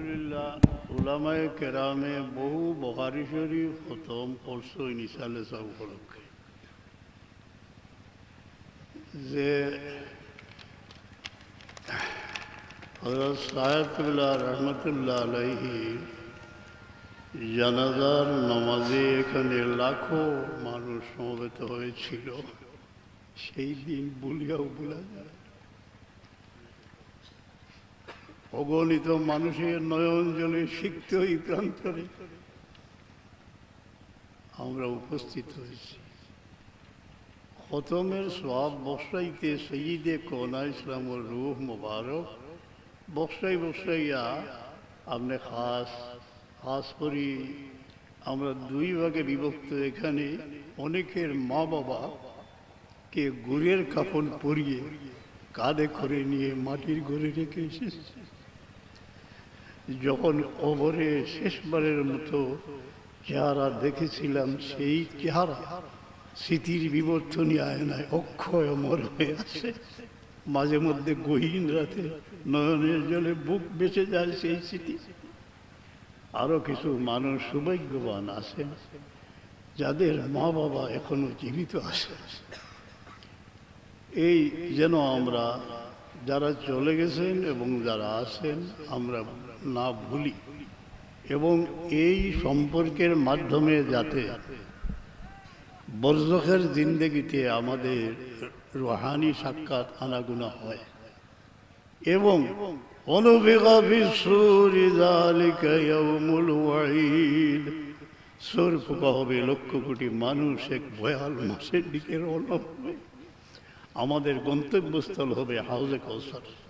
আলহামদুলিল্লাহ, উলামায়ে কেরামে বহু বখারি শরীফ খতম পড়ছো ইনিসালে সব উপলক্ষে। যে হজরত রহমতুল্লাহ আলাইহি জানাজার নামাজে এখানে লাখো মানুষ সমবেত হয়েছিল। সেই দিন বলিয়াও বলা যায় অগণিত মানুষের নয়ন জলে সিক্ত এই প্রান্তরে। আমরা উপস্থিত হয়েছি। খতমের সব বসাইতে সঈদে কোনা ইসলামর রুহ মোবারক। বসাই বসাইয়া আপনি খাস খাস করি আমরা দুই ভাগে বিভক্ত। এখানে অনেকের মা বাবা কে গুড়ের কাপড় পরিয়ে কাঁধে করে নিয়ে মাটির ঘরে রেখে এসেছে। যখন ওভরে শেষবারের মতো চেহারা দেখেছিলাম সেই চেহারা, স্মৃতির বিবর্তনী আয়নায় অক্ষয় অমর হয়ে আছে মাঝে মধ্যে গহীন রাতে নয়নের জলে বুক বেঁচে যায় সেই স্মৃতি। আরও কিছু মানুষ সৌভাগ্যবান আছেন যাদের মা বাবা এখনও জীবিত আছে এই যেন আমরা যারা চলে গেছেন এবং যারা আছেন, আমরা না ভুলি। এবং এই সম্পর্কের মাধ্যমে যাতে বর্জখের জিন্দগিতে আমাদের রোহানি সাক্ষাৎ আনাগুনা হয়। এবং হবে লক্ষ কোটি মানুষ এক ভয়াল মাসের দিকে আমাদের গন্তব্যস্থল হবে হাউজে কৌসার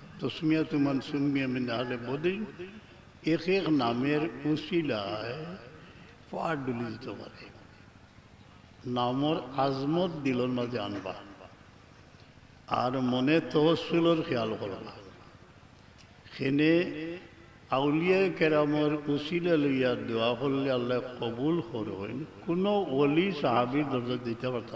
নাই তসমিয়া তুমান সুমিয়া মিন আহলে বদিন এক এক নামের উসিলায় পাট ডুলি দিতে পারে নামর আজমত দিলর মাঝে আনবা আর মনে তহসিলর খেয়াল করবা সেনে আউলিয়া কেরামর উসিলা লইয়া দোয়া করলে আল্লাহ কবুল করবেন কোনো অলি সাহাবির দরজা দিতে পারত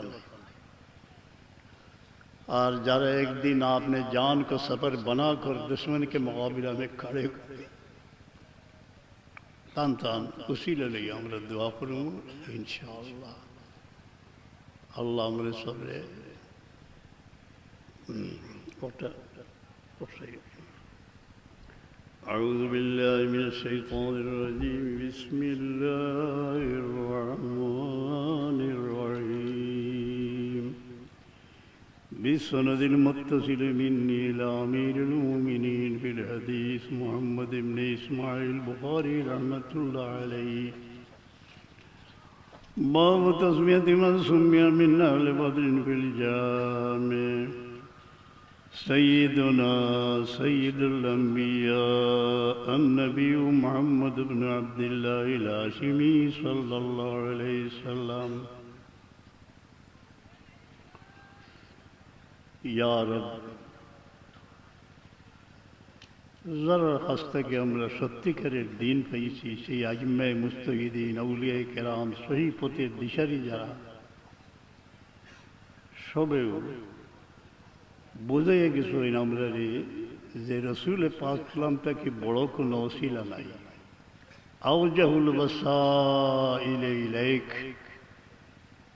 اور جارا ایک دن آپ نے جان کو سفر بنا کر دشمن کے مقابلہ میں کھڑے کر دی تان تان اسی لیے لیا ہم دعا کروں، انشاءاللہ۔ اللہ عمر صبر اعوذ باللہ من الشیطان الرجیم، بسم اللہ الرحمن الرحیم۔ بسند المتصل مني إلى أمير المؤمنين في الحديث محمد بن إسماعيل البخاري رحمة الله عليه. باب تسمية من سمي من أهل بدر في الجامع. سيدنا سيد الأنبياء النبي محمد بن عبد الله الهاشمي صلى الله عليه وسلم. ইয়া রব যার কাছ থেকে আমরা সত্যিকারের দিন পেয়েছি সেই আজমায় মুস্তহিদিন আউলিয়ায় কেরাম সহি পথের দিশারি যারা সবেও বোঝাইয়া গেছো আমরা রে যে রসুল পাক কালামটা কি বড় কোনো অশিলা নাই আউজাহুল বাসা ইলে ইলাইক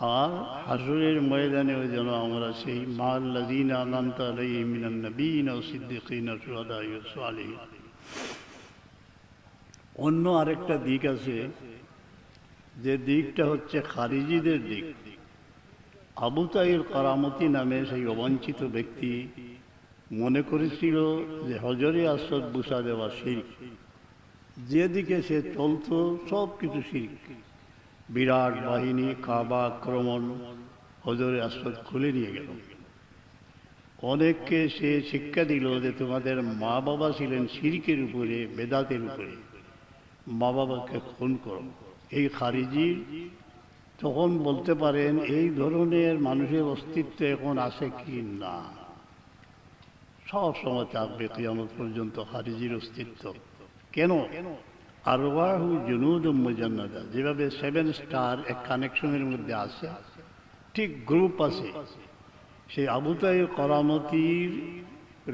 আর হাসুরের ময়দানেও যেন আমরা সেই মাল লাদিন আনান্ত আলাই মিনান নবীন ও সালিহ অন্য আরেকটা দিক আছে, যে দিকটা হচ্ছে খারিজিদের দিক। আবু তাইর কারামতি নামে সেই অবাঞ্ছিত ব্যক্তি মনে করেছিল যে হজরে আসদ বুসা দেওয়া শিরিক। যেদিকে সে চলতো সব কিছু শিরিক। বিরাট বাহিনী কাবা আক্রমণ হজরে আসদ খুলে নিয়ে গেল। অনেককে সে শিক্ষা দিল যে তোমাদের মা বাবা ছিলেন শিরিকের উপরে, বেদাতের উপরে। মা বাবাকে খুন করো। এই খারিজির তখন বলতে পারেন, এই ধরনের মানুষের অস্তিত্ব এখন আছে কি না? সব সময় থাকবে কিয়ামত পর্যন্ত খারিজির অস্তিত্ব। কেন? আরবাহু জুনুদ মুজান্নাদা, যেভাবে সেভেন স্টার এক কানেকশনের মধ্যে আছে, ঠিক গ্রুপ আছে। সেই আবুতাই করামতির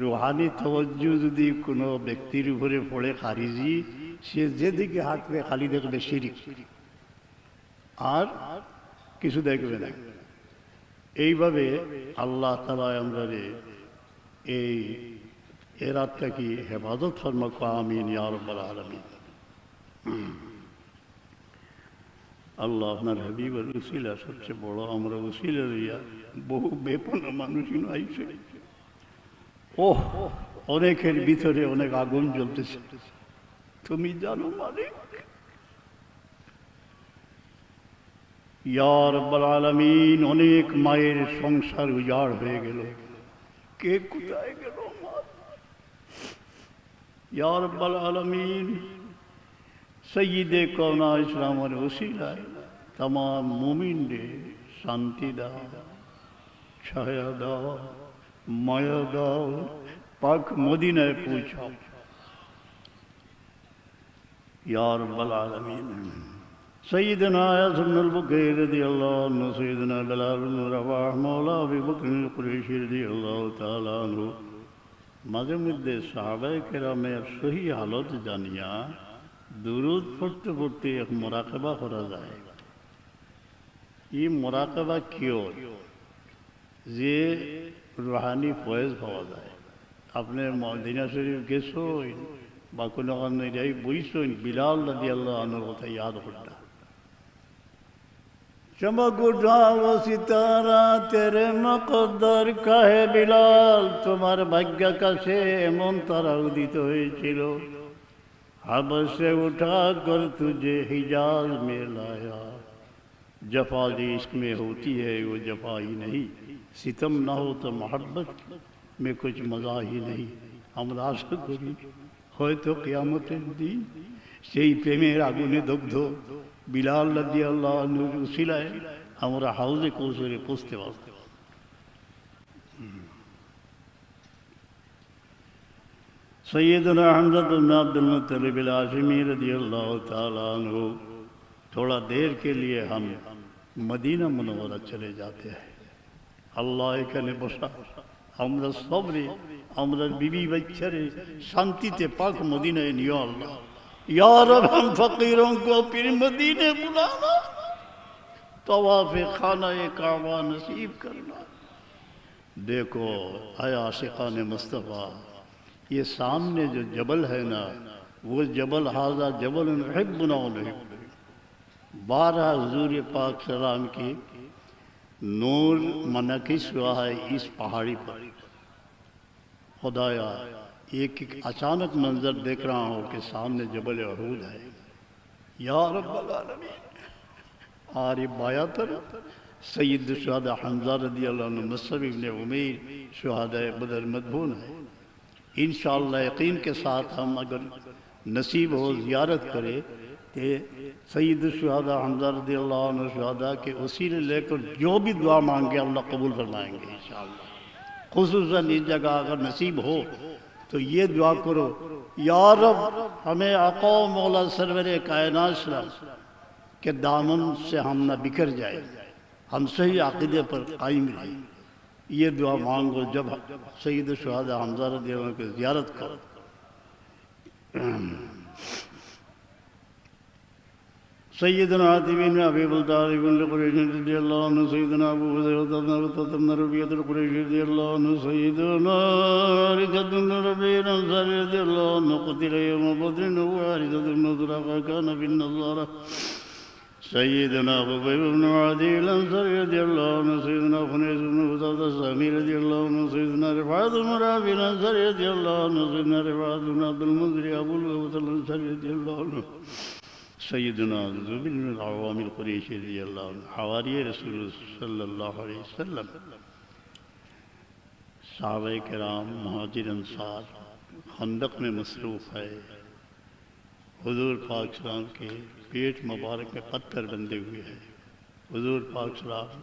রুহানি তবজ্জু যদি কোনো ব্যক্তির উপরে পড়ে খারিজি, সে যেদিকে হাঁটবে খালি দেখবে শিরিক। আর কিছু দেখবে না। এইভাবে আল্লাহ তালা আমরা এই এরাতটা কি হেফাজত ফরমাক কামিন ইয়ারব্বাল আলমিন। আল্লাহ আপনার হাবিবের উসিলা সবচেয়ে বড়, আমরা উসিলা লইয়া বহু বেপনা মানুষই আইছে। ওহ, অনেকের ভিতরে অনেক আগুন জ্বলতেছে। তুমি জানো মালিক? ইয়ার আলমিন, অনেক মায়ের সংসার উজাড় হয়ে গেল। কে কোথায় গেল ইয়ার আলমিন سید کونا اسلام وسیلائے تمام مومن دے شانتی داؤ چھایا داؤ مایا داؤ پاک مدینہ پوچھاؤ یا رب سیدنا عیاض بن البقیر رضی اللہ عنہ، سیدنا بلال بن رواح مولا ابی بکر القریشی رضی اللہ تعالی عنہ۔ مگر صحابہ کرام صحیح حالت جانیا দুরুদ পড়তে পড়তে এক মোরাকেবা করা যায়। ই মোরাকেবা কেউ যে রুহানি ফয়েজ পাওয়া যায়। আপনি মদিনা শরীফ গেছেন বা কোনো যাই বইছেন বিলাল রাজি আল্লাহ আনোর কথা ইয়াদ করলাম চমক উঠাও সিতারা, তেরে মকদ্দর কাহে বিলাল, তোমার ভাগ্য কাছে এমন তারা উদিত হয়েছিল। ہم سے اٹھا کر تجھے حجاز میں لایا۔ جفا عشق میں ہوتی ہے، وہ جفا ہی نہیں۔ ستم نہ ہو تو محبت میں کچھ مزا ہی نہیں۔ ہم راست کری۔ ہوئے تو قیامت دی সেই بلال لدی اللہ বিলাল রাদি আল্লাহ উসিলায় حوض کو কৌশলে پستے পারতাম سیدنا حمزت بن عبد المطلب العاشمی رضی اللہ تعالیٰ عنہ تھوڑا دیر کے لیے ہم مدینہ منورہ چلے جاتے ہیں۔ اللہ ایک نے بسا حمد صبری بی بی بچرے، شانتی تے پاک مدینہ یا اللہ۔ یا رب، ہم فقیروں کو پھر مدینہ بلانا۔ تواف خانہ کعبہ نصیب کرنا۔ دیکھو، آیا عاشقان مصطفیٰ یہ سامنے جو جبل ہے نا، وہ جبل حاضر جبل حب نہیں بارہ حضور پاک سلام کی نور منقش ہوا ہے اس پہاڑی پر۔ خدا یا ایک اچانک منظر دیکھ رہا ہوں کہ سامنے جبل عہود ہے۔ یا رب العالمین، آری بایا طرف سید شہدہ حمزہ رضی اللہ عنہ مصب ابن عمیر شہدہ بدر مدبون ہے۔ انشاءاللہ یقین کے ساتھ ہم اگر نصیب ہو زیارت کرے کہ سید شہدہ حمدہ رضی اللہ عنہ شہداء کے نے لے کر جو بھی دعا مانگے اللہ قبول فرمائیں گے خصوصاً اس جگہ اگر نصیب ہو تو یہ دعا کرو، یا رب، ہمیں آقا مولا سرور کائنات شرح کہ دامن سے ہم نہ بکھر جائے، ہم صحیح عقیدے پر قائم رہیں یہ دعا مانگو جب سید شہد حمزہ رضی اللہ عنہ کے زیارت کر سیدنا آتیبین ابی بلداری بن لقریش رضی اللہ عنہ، سیدنا ابو حضرت ابن رضی اللہ عنہ ربیت القریش رضی اللہ عنہ، سیدنا رکت بن ربیر انسار رضی اللہ عنہ، قتل ایم بطر نوار رضی اللہ عنہ ذراقہ کانا بن نظارہ۔ سيدنا سیدنا خبیب بن عدي الانصر رضی الله عنہ، سیدنا خنیز بن حضرت السامی رضی الله عنہ، سیدنا رفعت بن رافی الانصر رضی اللہ عنہ، سیدنا بن عبد المنذر ابو الوفت الانصر رضی الله عنہ، سیدنا زبیر بن عوام القریش رضی الله عنہ حواری رسول صلى الله عليه وسلم، صحابہ کرام مهاجر انصار، خندق میں مصروف ہے۔ حضور پاک سلام کے پیٹ مبارک میں پتھر بندے ہوئے ہیں۔ حضور پاک سلام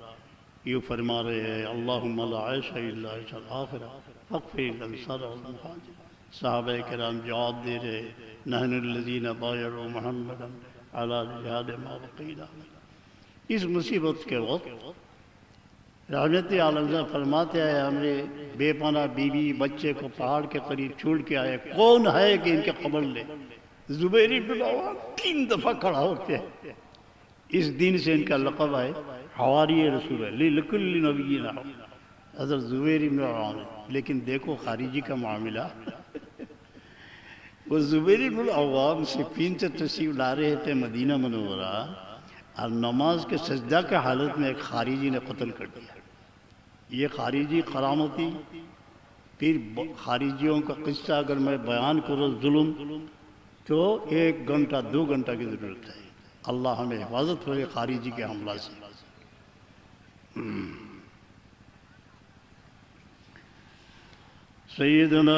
یہ فرما رہے ہیں، اللہم لا عیش الا عیش الاخرہ فقفر الانصار والمہاجر صحابہ کرام جواب دے رہے نحن الذین بایعوا محمدا علی جہاد ما بقینا. اس مصیبت کے وقت رحمت عالم صاحب فرماتے ہیں ہمارے بے پناہ بیوی بچے کو پہاڑ کے قریب چھوڑ کے آئے، کون ہے کہ ان کے خبر لے؟ زبیر بن عوام تین دفعہ کھڑا ہوتے ہیں۔ اس دن سے ان کا لقب ہے حواری رسول ہے لکل نبی حضرت زبیر بن عوام لیکن دیکھو خارجی کا معاملہ۔ وہ زبیر بن عوام سفین سے تشریف لا رہے تھے مدینہ منورہ۔ اور نماز کے سجدہ کے حالت میں ایک خارجی نے قتل کر دیا۔ یہ خارجی کرامتی پھر خارجیوں کا قصہ اگر میں بیان کروں، ظلم۔ تو ایک گھنٹہ، دو گھنٹہ کی ضرورت ہے۔ اللہ ہمیں حفاظت ہوئے خارجی کے حملہ سے۔ سیدنا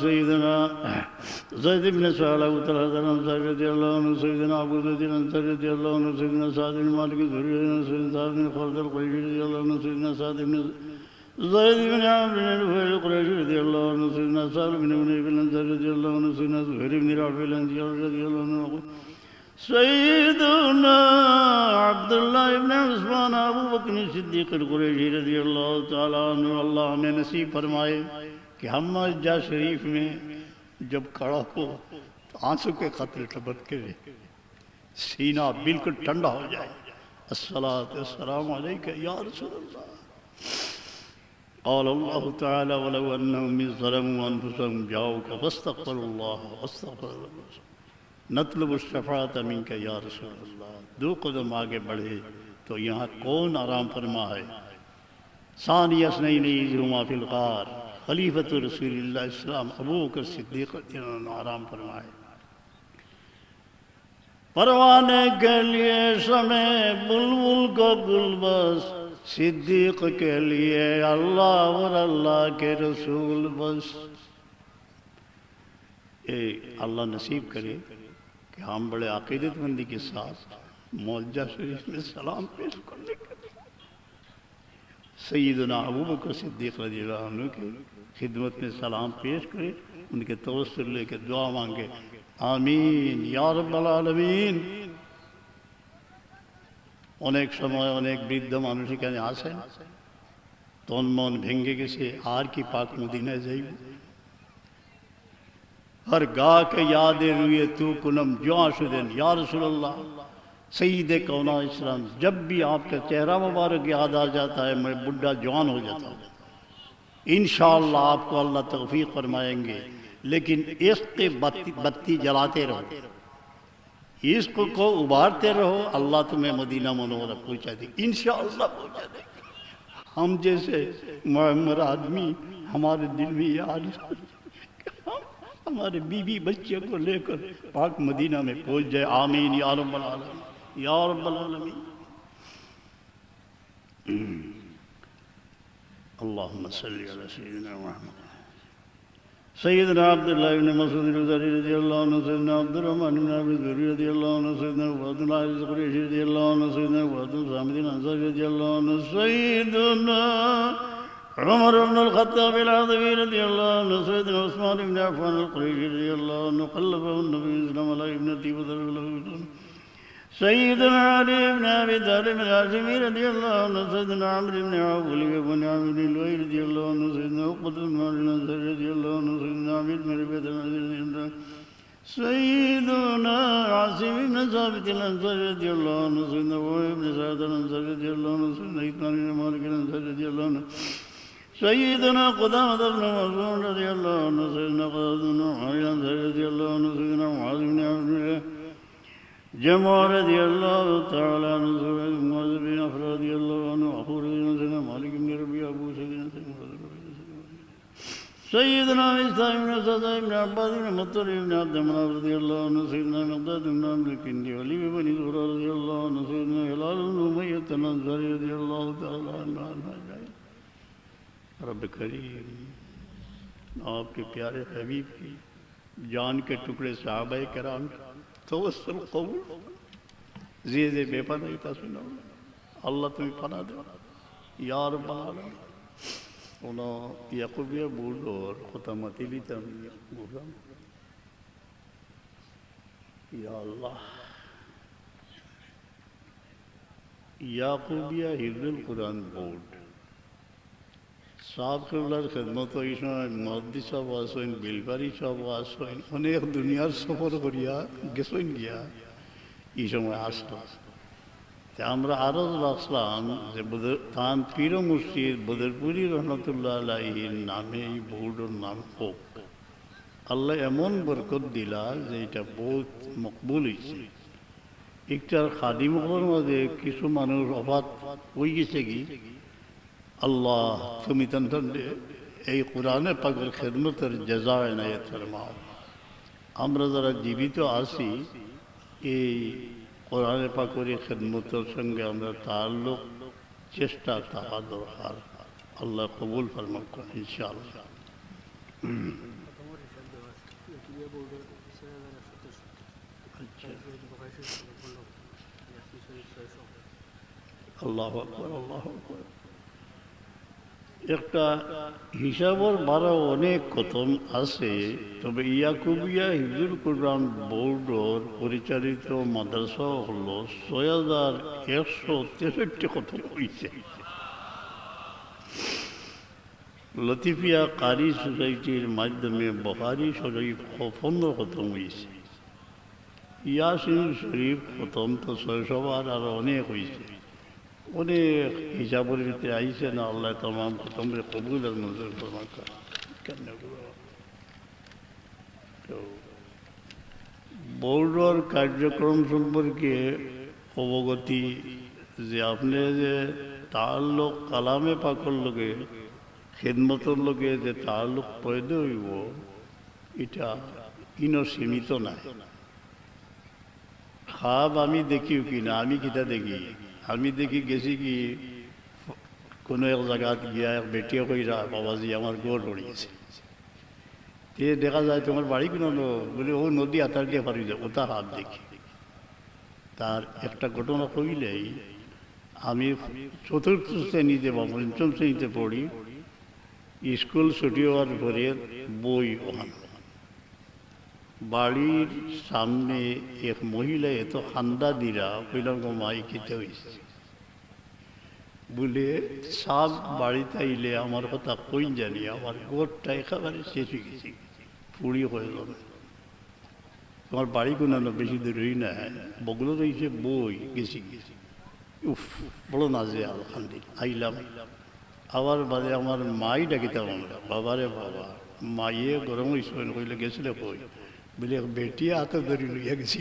سیدنا زید بن سہلہ تعالی عنہ، رضی اللہ عنہ، سیدنا عبود ذر انصاری رضی اللہ عنہ، سیدنا سعید بن مالک رضی اللہ عنہ سیدنا خالد القریشی، رضی اللہ عنہ، سیدنا سعید بن زيد بن عمرو بن نفيل القريشي رضي الله عنه سيدنا سعد بن ابن الأنصاري رضي الله عنه سيدنا زهير بن رافع الأنصاري رضي الله عنه سيدنا عبد الله بن عثمان، ابو بکر صدیق القریشی رضی اللہ تعالیٰ عنہ، اللہ ہمیں نصیب فرمائے کہ ہم مسجد شریف میں جب کھڑا ہو تو آنسو کے قتل ٹبت کرے، سینہ بالکل ٹھنڈا ہو جائے۔ الصلاة والسلام علیکہ یا رسول اللہ۔ قال الله تعالى ولو أنهم إذ ظلموا أنفسهم جاءوك فاستغفروا الله واستغفر الله نطلب الشفاعت منك یا رسول اللہ دو قدم آگے بڑھے تو یہاں کون آرام فرما ہے؟ ثانی اسنین ہما فی الغار. خلیفۃ رسول اللہ اسلام ابو بکر صدیق انہوں نے آرام فرمائے. پروانے کے لیے سمے بلبل کو گل بس صدیق کے لیے اللہ اور اللہ کے رسول بس۔ اے اللہ نصیب کرے کہ ہم بڑے عقیدت مندی کے ساتھ معجزہ شریف میں سلام پیش کرنے کے لیے۔ سیدنا ابو بکر صدیق رضی اللہ عنہ کی خدمت میں سلام پیش کرے، ان کے توسل لے کے دعا مانگے۔ آمین۔ یا رب العالمین۔ অনেক সময় অনেক বৃদ্ধ মানুষ এখানে আসেন। তন মন ভেঙে গেছে، আর কি পাক মদিনায় যাইব। ہر گاہ کے یاد روئے تو کنم جو آنسو دین یا رسول اللہ سید کونا اسلام جب بھی آپ کا چہرہ مبارک یاد آ جاتا ہے میں بڈھا جوان ہو جاتا ہوں। انشاءاللہ آپ کو اللہ توفیق فرمائیں گے، لیکن عشق بتی جلاتے رہو۔ عشق کو ابارتے رہو، اللہ تمہیں مدینہ منورہ پہنچا دے انشاءاللہ پہنچا دے ہم جیسے معمر آدمی، ہمارے دل میں یہ آرز ہمارے بی بی بچے کو لے کر پاک مدینہ میں پہنچ جائے۔ آمین، یا رب العالمین، یا رب العالمین۔ اللہم صلی علی سیدنا محمد۔ سيدنا عبد الله بن مسعود رضي الله عنه سيدنا عبد الرحمن بن ابي بكر رضي الله عنه سيدنا عبد الله قريش رضي الله عنه سيدنا عبد الصامد الانصاري رضي الله عنه سيدنا عمر بن الخطاب العظيم رضي الله عنه سيدنا عثمان بن عفان القريشي رضي الله عنه قلبه النبي صلى الله عليه وسلم على ابنته وذرب له سيدنا علي بن أبي طالب الهاشمي رضي الله عنه سيدنا عمرو بن عوف بن عامر لؤي رضي الله عنه سيدنا عقبة بن مالك الانصاري رضي الله عنه سيدنا عمير بن ربيعة رضي الله عنه سيدنا عاصم بن ثابت الأنصاري رضي الله عنه سيدنا وهب بن سعد الأنصاري رضي الله عنه سيدنا اثنان بن مالك الأنصاري رضي الله عنه سيدنا قدامة بن مسعود رضي الله عنه سيدنا قدامة بن معاوية رضي الله عنه سيدنا معاذ بن عبد الله جمع رضی اللہ تعالیٰ عنہ سورۃ مزبن رضی اللہ عنہ وحفور رضی اللہ عنہ، مالک بن ربی ابو سیدنا سیدنا عیسیٰ ابن سزا ابن عباد ابن مطر ابن عبد مناف رضی اللہ عنہ، سیدنا مقداد ابن عمر کندی علی ابن زہرہ رضی اللہ عنہ، سیدنا حلال بن امیہ تنظر رضی اللہ تعالیٰ عنہ رب کریم، آپ کے پیارے حبیب کی جان کے ٹکڑے صحابہ کرام کی তবসল কবুল। যে যে বেপানাই পাশে নাও আল্লাহ তুমি পানা দেও। ইয়ার বাংলা কোনো ইয়াকুবিয়া বুলোর খোতামাতি লিতাম বুঝলাম ইয়া আল্লাহ, ইয়াকুবিয়া হিজুল কোরআন বোর্ড সাহাব কেবলার খেদমত এই সময় মদ্দি সব আসেন বিলবারি সব আসেন অনেক দুনিয়ার সফর করিয়া গেছেন গিয়া এই সময় আসলাম তা আমরা আরও রাখলাম যে তান পীর মুর্শিদ বদরপুরি রহমতুল্লাহ আলাহির নামে এই বোর্ডের নাম হোক। আল্লাহ এমন বরকত দিলা যে এটা বহুত মকবুল হয়েছে একটার খাদিমকর মাঝে কিছু মানুষ অবাধ হয়ে গেছে কি? আল্লাহ, তুমি তন্ত্রে এই কোরআনে পাকের খেদমতের জেজা এনায়ত ফরমাও আমরা যারা জীবিত আছি, এই কোরআনে পাকের খেদমতের সঙ্গে আমরা তাল্লুক চেষ্টা তাহা দরকার। আল্লাহ কবুল ফরমাক, ইনশাআল্লাহ। আল্লাহ আল্লাহ আকবর। একটা হিসাবর বারো অনেক কথম আছে, তবে ইয়াকুবিয়া হিজুর কোরআন বোর্ডর পরিচালিত মাদ্রাসা হলো ছয় হাজার একশো তেষট্টি কথম হয়েছে লতিফিয়া কারি সোসাইটির মাধ্যমে বহারি শরীফ পনেরো খতম হয়েছে ইয়াসিন শরীফ খতম তো ছয়শো বার আর অনেক হয়েছে অনেক হিসাবের ভিতরে আইসে না, আল্লাহ তমাম খতমরে কবুল আর ফরমা কেন তো কার্যক্রম সম্পর্কে অবগতি যে আপনি যে তার লোক কালামে পাকর লোকে খেদমতর লোকে যে তার লোক পয়দা হইব, এটা ইনো সীমিত নাই। খাব আমি দেখিও কি না আমি কিতা দেখি? আমি দেখি গেছি কি, কোনো এক জায়গাত গিয়া এক বেটিয়ে কইরা বাবাজি, আমার গোড় পড়িয়েছে তে দেখা যায় তোমার বাড়ি কিনো বলে, ও নদী আতার দিয়ে পারি যায় ওটা হাত দেখি। তার একটা ঘটনা কইলেই আমি চতুর্থ শ্রেণীতে বা পঞ্চম শ্রেণীতে পড়ি, স্কুল ছুটি হওয়ার পরে বই ওখানে। বাড়ির সামনে এক মহিলা এত খান্দা দিরা, কইলাম, গো মাই খেতে হয়েছে বলে, সাপ বাড়িতে আইলে আমার কথা কই জানি আমার গোটটা একেবারে শেষ হয়ে গেছে, পুড়ি হয়ে যাবে। তোমার বাড়ি কোনো বেশি দূর হই না বগুলো রয়েছে বই গেছি গেছি। উফ বলো না যে আলখান্দি আইলাম। আবার বাদে আমার মাই ডাকিতাম আমরা বাবারে বাবা, মাইয়ে গরম হয়েছে কইলে, গেছিলে কই? বলে বেটিয়া হাতে ধরি লইয়া গেছি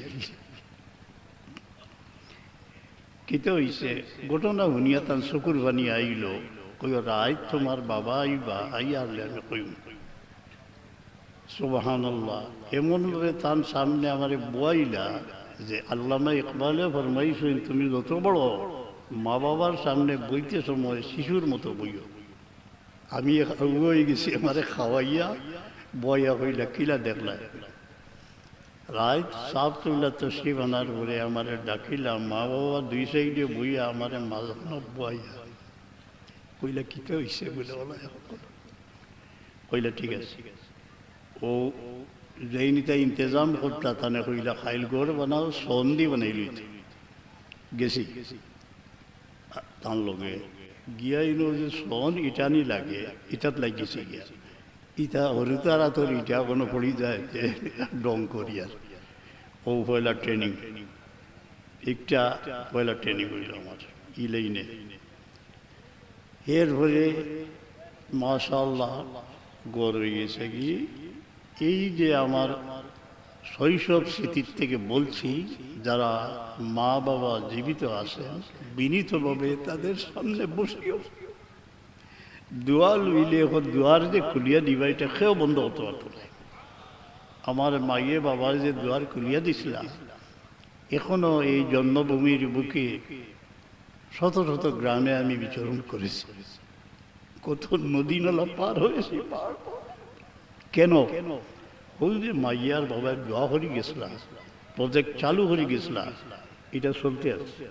কিতে হইছে ঘটনা শুনিয়া তার চকুর বানি আইল কই রায় তোমার বাবা আইবা আই আসলে আমি কইম সুবাহান আল্লাহ এমনভাবে তার সামনে আমার বইলা যে আল্লামা ইকবালে ফরমাইছেন তুমি যত বড় মা বাবার সামনে বইতে সময় শিশুর মতো বইও আমি হয়ে গেছি আমারে খাওয়াইয়া বইয়া হইলা কিলা দেখলা রাত সাপ তুললা তসি বানার পরে আমার ডাকিলাম মা বাবা দুই সাইডে বইয়া আমার মাঝখানো বইয়া। কইলা কিতে হইছে? বলে বলা কইলা, ঠিক আছে। ও যেইনি তাই ইন্তজাম করতা, তানে কইলা, খাইল গড় বানাও, সন্ধি বানাই লইতে। গেছি। তার লগে গিয়া ইনো যে সন ইটানি লাগে, ইটাত লাগিছে গিয়া। ইটা হরুতারা তোর ইটা কোনো পড়ি যায় ডং করিয়ার। ও পয়লা ট্রেনিং। একটা পয়লা ট্রেনিং হইল আমার, ই লাইনে। এরপরে মাশাল্লাহ গড় গেছে কি, এই যে আমার শৈশব স্মৃতির থেকে বলছি, যারা মা বাবা জীবিত আছেন, বিনীতভাবে তাদের সামনে বসিও। দুয়ার উইলে এখন দুয়ার যে খুলিয়া দিবা, এটা খেয়েও বন্ধ হতে পারত না। আমার মাইয়ে বাবার যে দুয়ার খুলিয়া দিছিলাম এখনও এই জন্মভূমির বুকে শত শত গ্রামে আমি বিচরণ করেছি। কত নদী নালা পার হয়েছি। কেন? ওই যে মাইয়ার বাবার দোয়া হয়ে গেছিলাম প্রজেক্ট চালু হয়ে গেছিলাম এটা চলতে আছে।